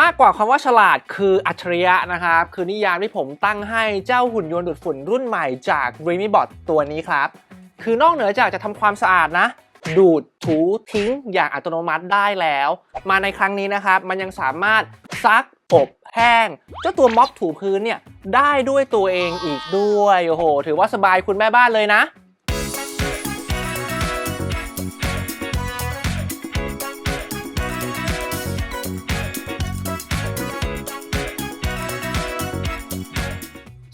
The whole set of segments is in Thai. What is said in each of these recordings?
มากกว่าคำว่าฉลาดคืออัจฉริยะนะครับ คือนิยามที่ผมตั้งให้เจ้าหุ่นยนต์ดูดฝุ่นรุ่นใหม่จาก r e m y b o t ตัวนี้ครับ คือนอกเหนือจากจะทำความสะอาดนะ ดูดถูทิ้งอย่างอัตโนมัติได้แล้ว มาในครั้งนี้นะครับ มันยังสามารถซักอบแห้งเจ้าตัวม็อบถูพื้นเนี่ยได้ด้วยตัวเองอีกด้วยโอ้โห ถือว่าสบายคุณแม่บ้านเลยนะ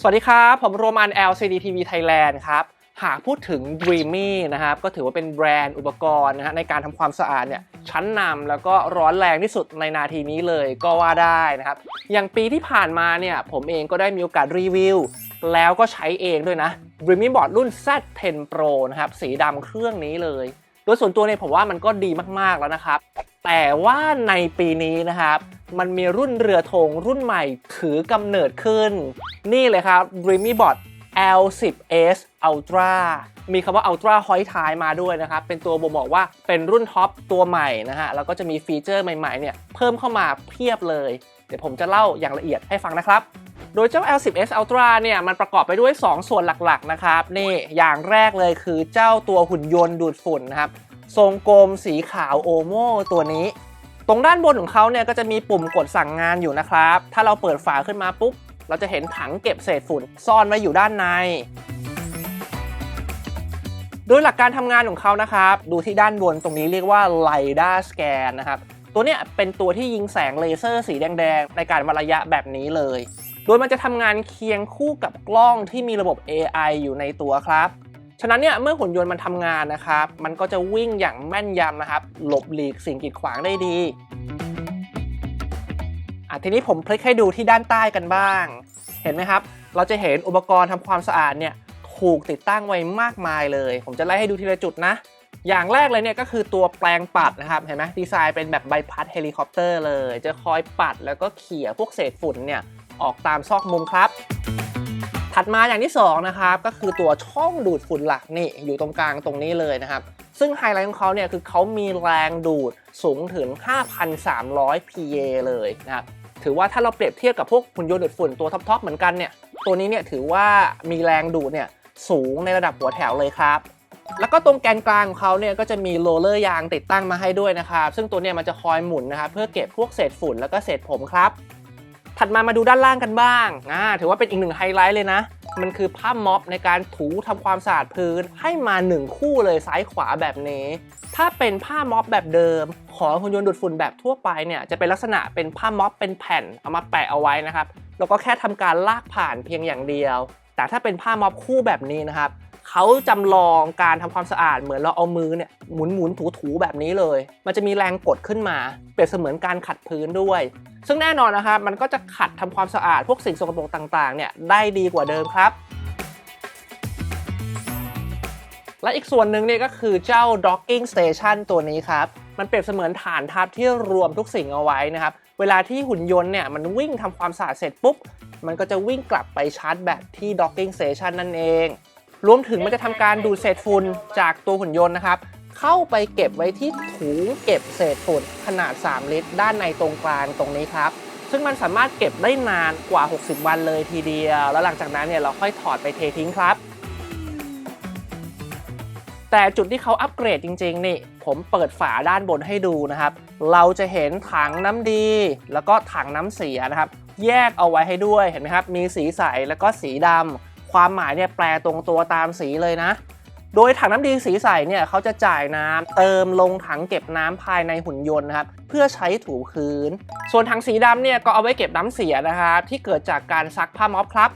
สวัสดีครับ ผมโรมัน LCD TV Thailand ครับ หากพูดถึง Dreamy นะครับ ก็ถือว่าเป็นแบรนด์อุปกรณ์นะฮะในการทำความสะอาดเนี่ยชั้นนำแล้วก็ร้อนแรงที่สุดในนาทีนี้เลยก็ว่าได้นะครับ อย่างปีที่ผ่านมาเนี่ยผมเองก็ได้มีโอกาสรีวิว แล้วก็ใช้เองด้วยนะ Dreamy Board รุ่น Z10 Pro นะครับ สีดำเครื่องนี้เลย โดยส่วนตัวเนี่ยผมว่ามันก็ดีมากๆแล้วนะครับ แต่ว่าในปีนี้นะครับ มันมีรุ่นเรือธงรุ่นใหม่ถือกำเนิดขึ้น นี่เลยครับ Dreamy Bot L10s Ultra มีคำว่า Ultra ห้อยท้ายมาด้วยนะครับ เป็นตัวบ่งบอกว่าเป็นรุ่นท็อปตัวใหม่นะฮะ แล้วก็จะมีฟีเจอร์ใหม่ๆเนี่ยเพิ่มเข้ามาเพียบเลย เดี๋ยวผมจะเล่าอย่างละเอียดให้ฟังนะครับ โดยเจ้า L10s Ultra เนี่ยมันประกอบไปด้วย 2 ส่วนหลักๆนะครับ นี่อย่างแรกเลยคือเจ้าตัวหุ่นยนต์ดูดฝุ่นนะครับ ทรงกลมสีขาวโอโม่ตัวนี้ รงด้านบนของเขาเนี่ยก็จะมีปุ่มกดสั่งงานอยู่นะครับ ถ้าเราเปิดฝาขึ้นมาปุ๊บ เราจะเห็นถังเก็บเศษฝุ่นซ่อนไว้อยู่ด้านใน โดยหลักการทำงานของเขานะครับ ดูที่ด้านบนตรงนี้เรียกว่า LiDAR Scan นะครับ ตัวเนี้ยเป็นตัวที่ยิงแสงเลเซอร์สีแดงๆ ในการวัดระยะแบบนี้เลย โดยมันจะทำงานเคียงคู่กับกล้องที่มีระบบ AI อยู่ในตัวครับ ฉะนั้นเนี่ยเมื่อหุ่นยนต์มันทำงานนะครับ มันก็จะวิ่งอย่างแม่นยำนะครับ หลบหลีกสิ่งกีดขวางได้ดีอะทีนี้ผมพลิกให้ดูที่ด้านใต้กันบ้าง เห็นไหมครับ เราจะเห็นอุปกรณ์ทำความสะอาดเนี่ยถูกติดตั้งไว้มากมายเลย ผมจะไล่ให้ดูทีละจุดนะ อย่างแรกเลยเนี่ยก็คือตัวแปลงปัดนะครับ เห็นไหมดีไซน์เป็นแบบใบพัดเฮลิคอปเตอร์เลย จะคอยปัดแล้วก็เขี่ยพวกเศษฝุ่นเนี่ยออกตามซอกมุมครับ ถัดมาอย่างที่2นะครับก็คือตัวช่องดูดฝุ่นหลักนี่อยู่ตรงกลางตรงนี้เลยนะครับซึ่งไฮไลท์ของเขาเนี่ยคือเขามีแรงดูดสูงถึง 5,300 PA เลยนะครับถือว่าถ้าเราเปรียบเทียบกับพวกหุ่นยนต์ดูดฝุ่นตัวท็อปๆเหมือนกันเนี่ยตัวนี้เนี่ยถือว่ามีแรงดูดเนี่ยสูงในระดับหัวแถวเลยครับแล้วก็ตรงแกนกลางของเขาเนี่ยก็จะมีโรลเลอร์ยางติดตั้งมาให้ด้วยนะครับซึ่งตัวเนี่ยมันจะคอยหมุนนะครับเพื่อเก็บพวกเศษฝุ่นแล้วก็เศษผมครับ ถัดมามาดูด้านล่างกันบ้างอ่าถือว่าเป็นอีกหนึ่งไฮไลท์เลยนะ มันคือผ้าม็อบในการถูทำความสะอาดพื้นให้มา 1 คู่เลยซ้ายขวาแบบนี้ ถ้าเป็นผ้าม็อบแบบเดิม ของหุ่นยนต์ดูดฝุ่นแบบทั่วไปเนี่ยจะเป็นลักษณะเป็นผ้าม็อบเป็นแผ่นเอามาแปะเอาไว้นะครับแล้วก็แค่ทำการลากผ่านเพียงอย่างเดียว แต่ถ้าเป็นผ้าม็อบคู่แบบนี้นะครับ เขาจำลองการทำความสะอาดเหมือนเราเอามือเนี่ยหมุนหมุนถูถูแบบนี้เลย มันจะมีแรงกดขึ้นมา เปรียบเสมือนการขัดพื้นด้วย ซึ่งแน่นอนนะครับมันก็จะขัดทำความสะอาดพวกสิ่งสกปรกต่างๆเนี่ยได้ดีกว่าเดิมครับ และอีกส่วนหนึ่งเนี่ยก็คือเจ้า docking station ตัวนี้ครับมันเปรียบเสมือนฐานทัพที่รวมทุกสิ่งเอาไว้นะครับเวลาที่หุ่นยนต์เนี่ยมันวิ่งทำความสะอาดเสร็จปุ๊บมันก็จะวิ่งกลับไปชาร์จแบตที่ docking station นั่นเอง รวมถึงมันจะทำการดูดเศษฝุ่นจากตัวหุ่นยนต์นะครับ เข้าไปเก็บไว้ที่ถุงเก็บเศษฝุ่นขนาด 3 ลิตร ด้านในตรงกลางตรงนี้ครับ ซึ่งมันสามารถเก็บได้นานกว่า 60 วันเลยทีเดียว แล้วหลังจากนั้นเนี่ยเราค่อยถอดไปเททิ้งครับแต่จุดที่เขาอัปเกรดจริง ๆ นี่ ผมเปิดฝาด้านบนให้ดูนะครับ เราจะเห็นถังน้ำดี แล้วก็ถังน้ำเสียนะครับ แยกเอาไว้ให้ด้วยเห็นไหมครับ มีสีใสแล้วก็สีดำ ความหมายเนี่ยแปลตรงตัวตามสีเลยนะ โดยถังน้ำดีสีใสเนี่ยเขาจะจ่ายน้ำเติมลงถังเก็บน้ำภายในหุ่นยนต์นะครับเพื่อใช้ถูพื้น ส่วนถังสีดำเนี่ยก็เอาไว้เก็บน้ำเสียนะครับที่เกิดจากการซักผ้าม็อบครับ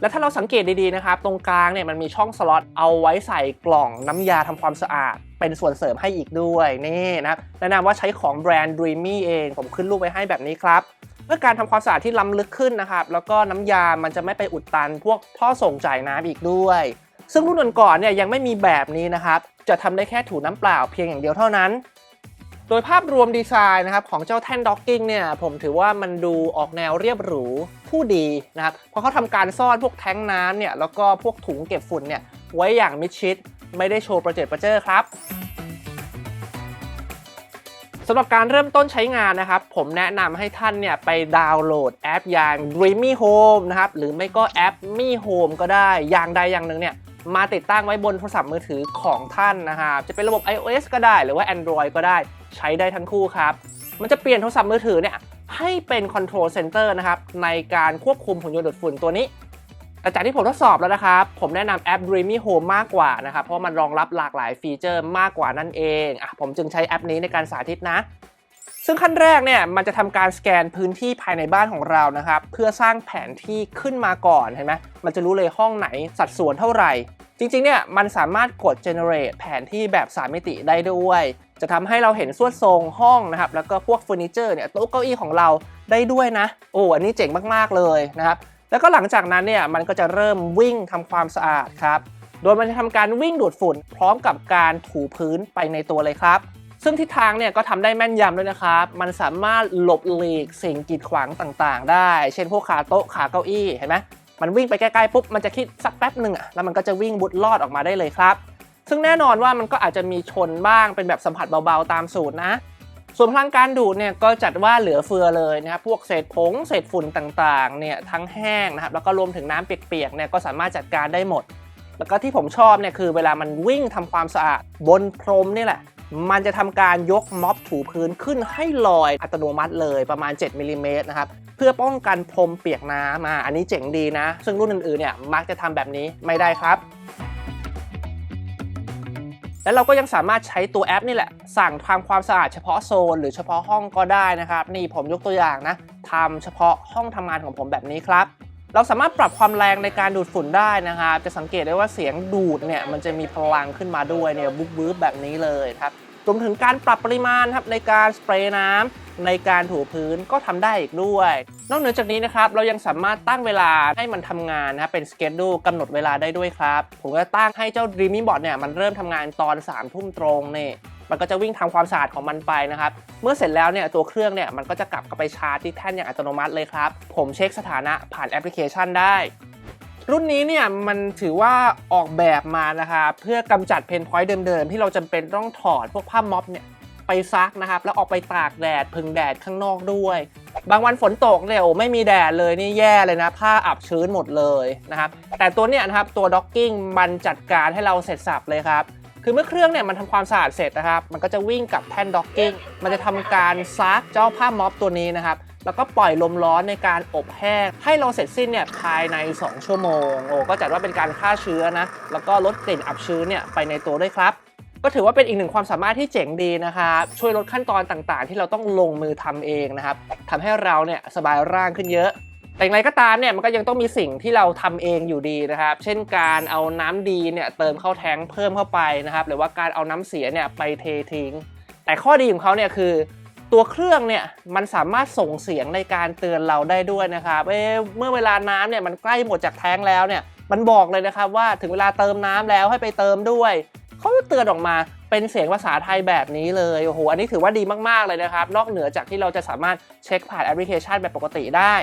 และถ้าเราสังเกตดีๆนะครับ ตรงกลางเนี่ยมันมีช่องสล็อตเอาไว้ใส่กล่องน้ำยาทำความสะอาด เป็นส่วนเสริมให้อีกด้วยนี่นะครับแนะนำว่าใช้ของแบรนด์ Dreamy เอง ผมขึ้นรูปไว้ให้แบบนี้ครับ เพื่อการทำความสะอาดที่ล้ำลึกขึ้นนะครับ แล้วก็น้ำยา มันจะไม่ไปอุดตัน พวกท่อส่งจ่ายน้ำอีกด้วย ซึ่งรุ่นก่อนเนี่ยยังไม่มีแบบนี้นะครับ จะทำได้แค่ถูน้ำเปล่าเพียงอย่างเดียวเท่านั้น โดยภาพรวมดีไซน์นะครับของเจ้าแท่นด็อกกิ้งเนี่ยผมถือว่ามันดูออกแนวเรียบหรูผู้ดีนะครับ เพราะเขาทำการซ่อนพวกแท้งน้ำเนี่ยแล้วก็พวกถุงเก็บฝุ่นเนี่ยไว้อย่างมิดชิด ไม่ได้โชว์ประเจิดประเจ้อครับ สำหรับการเริ่มต้นใช้งานนะครับ ผมแนะนำให้ท่านเนี่ยไปดาวน์โหลดแอปอย่าง Dreamy Home นะครับ หรือไม่ก็แอป Mi Home ก็ได้ อย่างใดอย่างหนึ่งเนี่ยมาติดตั้งไว้บนโทรศัพท์มือถือของท่านนะครับจะเป็นระบบ iOS ก็ได้ หรือว่า Android ก็ได้ใช้ได้ทั้งคู่ครับ มันจะเปลี่ยนโทรศัพท์มือถือเนี่ยให้เป็น Control Center นะครับในการควบคุมหุ่นยนต์ดูดฝุ่นตัวนี้ แต่จากที่ผมทดสอบแล้วนะครับ ผมแนะนำแอป Dreamy Home มากกว่านะครับ เพราะมันรองรับหลากหลายฟีเจอร์มากกว่านั่นเองอะผมจึงใช้แอปนี้ในการสาธิตนะ ซึ่งขั้นแรกเนี่ยมันจะทำการสแกนพื้นที่ภายในบ้านของเรานะครับ เพื่อสร้างแผนที่ขึ้นมาก่อนเห็นไหมมันจะรู้เลยห้องไหนสัดส่วนเท่าไหร่ จริงๆเนี่ยมันสามารถกด generate แผนที่แบบ 3 มิติได้ด้วย จะทำให้เราเห็นสวดทรงห้องนะครับแล้วก็พวกเฟอร์นิเจอร์เนี่ยโต๊ะเก้าอี้ของเราได้ด้วยนะ โอ้อันนี้เจ๋งมากๆเลยนะครับ แล้วก็หลังจากนั้นเนี่ยมันก็จะเริ่มวิ่งทำความสะอาดครับ โดยมันจะทำการวิ่งดูดฝุ่น พร้อมกับการถูพื้นไปในตัวเลยครับ ซึ่งทิศทางเนี่ยก็ทำได้แม่นยำด้วยนะครับ มันสามารถหลบหลีกสิ่งกีดขวางต่างๆ ได้ เช่นพวกขาโต๊ะขาเก้าอี้เห็นไหมมันวิ่งไปใกล้ๆปุ๊บมันจะคิดสักแป๊บหนึ่งอะแล้วมันก็จะวิ่งบุดลอดออกมาได้เลยครับ ซึ่งแน่นอนว่ามันก็อาจจะมีชนบ้างเป็นแบบสัมผัสเบาๆตามสูตรนะ ส่วนพลังการดูดเนี่ยก็จัดว่าเหลือเฟือเลยนะครับพวกเศษผงเศษฝุ่นต่างๆเนี่ยทั้งแห้งนะครับแล้วก็รวมถึงน้ำเปียกๆเนี่ยก็สามารถจัดการได้หมด แล้วก็ที่ผมชอบเนี่ยคือเวลามันวิ่งทำความสะอาดบนพรมนี่แหละมันจะทำการยกม็อบถูพื้นขึ้นให้ลอยอัตโนมัติเลยประมาณ 7มิลลิเมตรนะครับเพื่อป้องกันพรมเปียกน้ำมาอันนี้เจ๋งดีนะ ซึ่งรุ่นอื่นๆเนี่ยมักจะทำแบบนี้ไม่ได้ครับ แล้วเราก็ยังสามารถใช้ตัวแอปนี่แหละ สั่งทำความสะอาดเฉพาะโซน หรือเฉพาะห้องก็ได้นะครับ นี่ผมยกตัวอย่างนะทำเฉพาะห้องทำงานของผมแบบนี้ครับเราสามารถปรับความแรงในการดูดฝุ่นได้นะครับ จะสังเกตได้ว่าเสียงดูดเนี่ยมันจะมีพลังขึ้นมาด้วยเนี่ยบุ๊บบุ๊บแบบนี้เลยครับ รวมถึงการปรับปริมาณครับในการสเปรย์น้ำ ในการถูพื้นก็ทำได้อีกด้วย นอกเหนือจากนี้นะครับเรายังสามารถตั้งเวลาให้มันทำงานนะเป็นสเกจดูกำหนดเวลาได้ด้วยครับ ผมก็ตั้งให้เจ้า Dreamy Bot เนี่ยมันเริ่มทำงานตอน3ามทุ่มตรงนี่มันก็จะวิ่งทำความสะอาดของมันไปนะครับ เมื่อเสร็จแล้วเนี่ยตัวเครื่องเนี่ยมันก็จะกลับไปชาร์จที่แท่นอย่างอัตโนมัติเลยครับ ผมเช็คสถานะผ่านแอปพลิเคชันได้ รุ่นนี้เนี่ยมันถือว่าออกแบบมานะครับเพื่อกำจัดเพนพอยต์เดิมๆ ที่เราจำเป็นต้องถอดพวกผ้าม็อบเนี่ย ไปซักนะครับ แล้วออกไปตากแดดพึ่งแดดข้างนอกด้วย บางวันฝนตกเนี่ยโอ้ไม่มีแดดเลยนี่แย่เลยนะผ้าอับชื้นหมดเลยนะครับแต่ตัวเนี้ยนะครับตัวด็อกกิ้งมันจัดการให้เราเสร็จสับเลยครับคือเมื่อเครื่องเนี่ยมันทำความสะอาดเสร็จนะครับ มันก็จะวิ่งกับแท่นด็อกกิ้ง มันจะทำการซักเจ้าผ้าม็อบตัวนี้นะครับ แล้วก็ปล่อยลมร้อนในการอบแห้ง ให้เราเสร็จสิ้นเนี่ยภายใน 2 ชั่วโมง โอ้ก็จัดว่าเป็นการฆ่าเชื้อนะ แล้วก็ลดกลิ่นอับชื้นเนี่ยไปในตัวด้วยครับ ก็ถือว่าเป็นอีกหนึ่งความสามารถที่เจ๋งดีนะครับช่วยลดขั้นตอนต่างๆ ที่เราต้องลงมือทำเองนะครับทำให้เราเนี่ยสบายร่างขึ้นเยอะ แต่อย่างไรก็ตามเนี่ยมันก็ยังต้องมีสิ่งที่เราทำเองอยู่ดีนะครับ เช่นการเอาน้ำดีเนี่ยเติมเข้าแท้งเพิ่มเข้าไปนะครับ หรือว่าการเอาน้ำเสียเนี่ยไปเททิ้ง แต่ข้อดีของเขาเนี่ยคือตัวเครื่องเนี่ยมันสามารถส่งเสียงในการเตือนเราได้ด้วยนะครับเอ๊ะเมื่อเวลาน้ำเนี่ยมันใกล้หมดจากแท้งแล้วเนี่ยมันบอกเลยนะครับว่าถึงเวลาเติมน้ำแล้วให้ไปเติมด้วย เขาเตือนออกมาเป็นเสียงภาษาไทยแบบนี้เลยโอ้โหอันนี้ถือว่าดีมากๆเลยนะครับ นอกเหนือจากที่เราจะสามารถเช็คผ่านแอปพลิเคชันแบบปกติได้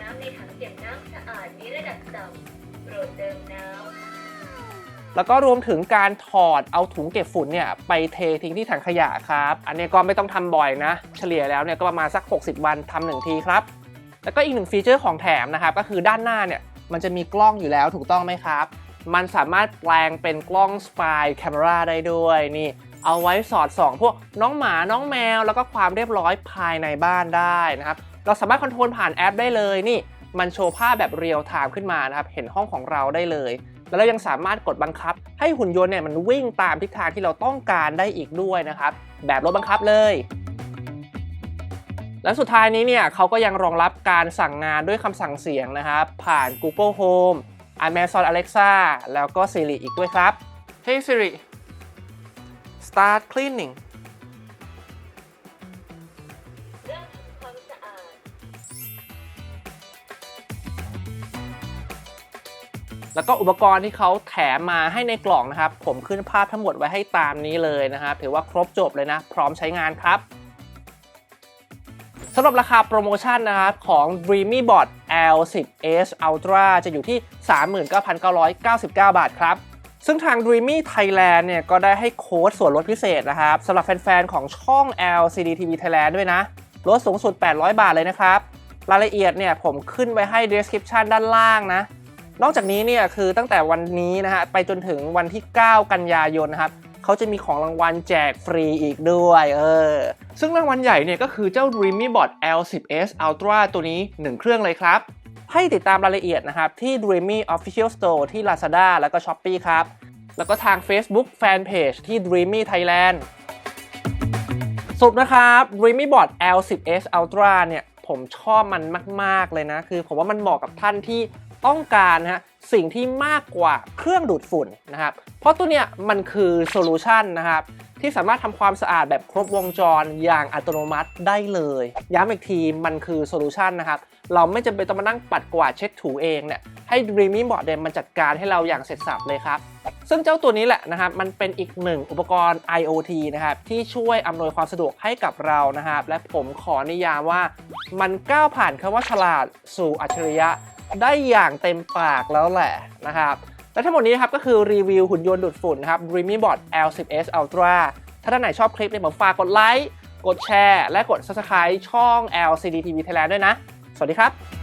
น้ำในถังเก็บน้ำสะอาดมีระดับต่ำโปรดเติมน้แล้วก็รวมถึงการถอดเอาถุงเก็บฝุ่นเนี่ยไปเททิ้งที่ถังขยะครับ อันนี้ก็ไม่ต้องทำบ่อยนะ เฉลี่ยแล้วเนี่ยก็ประมาณสัก 60 วันทำหนึ่งทีครับ แล้วก็อีกหนึ่งฟีเจอร์ของแถมนะครับ ก็คือด้านหน้าเนี่ยมันจะมีกล้องอยู่แล้วถูกต้องไหมครับ มันสามารถแปลงเป็นกล้องสปายแคม e ราได้ด้วยนี่เอาไว้สอดส่องพวกน้องหมาน้องแมว แล้วก็ความเรียบร้อยภายในบ้านได้นะครับ เราสามารถคอนโทรลผ่านแอปได้เลยนี่ มันโชว์ภาพแบบเรียลไทม์ขึ้นมานะครับ เห็นห้องของเราได้เลย แล้วเรายังสามารถกดบังคับ ให้หุ่นยนต์เนี่ยมันวิ่งตามทิศทางที่เราต้องการได้อีกด้วยนะครับ แบบรถบังคับเลยและสุดท้ายนี้เนี่ยเขาก็ยังรองรับการสั่งงานด้วยคำสั่งเสียงนะครับ ผ่าน Google Home Amazon Alexa แล้วก็ Siri อีกด้วยครับ Hey Siri start cleaning ำเริ่มทำความสะอาดแล้วก็อุปกรณ์ที่เขาแถมมาให้ในกล่องนะครับ ผมขึ้นภาพทั้งหมดไว้ให้ตามนี้เลยนะครับ ถือว่าครบจบเลยนะ พร้อมใช้งานครับ สำหรับราคาโปรโมชั่นนะครับของ Dreamy Bot L10s Ultra จะอยู่ที่ 39,999 บาทครับ ซึ่งทาง Dreamy Thailand เนี่ยก็ได้ให้โค้ดส่วนลดพิเศษนะครับสำหรับแฟนๆ ของช่อง LCD TV Thailand ด้วยนะ ลดสูงสุด 800 บาทเลยนะครับ รายละเอียดเนี่ยผมขึ้นไว้ให้ description ด้านล่างนะนอกจากนี้เนี่ยคือตั้งแต่วันนี้นะฮะไปจนถึงวันที่ 9 กันยายนนะครับ เขาจะมีของรางวัลแจกฟรีอีกด้วยเออซึ่งรางวัลใหญ่เนี่ยก็คือเจ้า Dreamy Bot L10s Ultra ตัวนี้ 1 เครื่องเลยครับ ให้ติดตามรายละเอียดนะครับ ที่ Dreamy Official Store ที่ Lazada แล้วก็ Shopee ครับ แล้วก็ทาง Facebook Fanpage ที่ Dreamy Thailand สรุปนะครับ Dreamy Bot L10s Ultra เนี่ยผมชอบมันมาก ๆ เลยนะ คือผมว่ามันเหมาะกับท่านที่ ต้องการนะฮะสิ่งที่มากกว่าเครื่องดูดฝุ่นนะครับ เพราะตัวเนี้ยมันคือโซลูชันนะครับที่สามารถทำความสะอาดแบบครบวงจรอย่างอัตโนมัติได้เลย ย้ำอีกทีมันคือโซลูชันนะครับ เราไม่จำเป็นต้องมานั่งปัดกวาดเช็ดถูเองเนี่ยให้ Dreamy Bot เนี่ยมันจัดการให้เราอย่างเสร็จสับเลยครับ ซึ่งเจ้าตัวนี้แหละนะครับ มันเป็นอีกหนึ่งอุปกรณ์ IoT นะครับ ที่ช่วยอำนวยความสะดวกให้กับเรานะครับ และผมขอนิยามว่ามันก้าวผ่านคำว่าฉลาดสู่อัจฉริยะ ได้อย่างเต็มปากแล้วแหละนะครับ และทั้งหมดนี้นะครับก็คือรีวิวหุ่นยนต์ดูดฝุ่นนะครับ Remybot L10s Ultra ถ้าท่านไหนชอบคลิปเนี่ยผมฝากกดไลค์ กดแชร์ และกด Subscribe ช่อง LCD TV Thailand ด้วยนะ สวัสดีครับ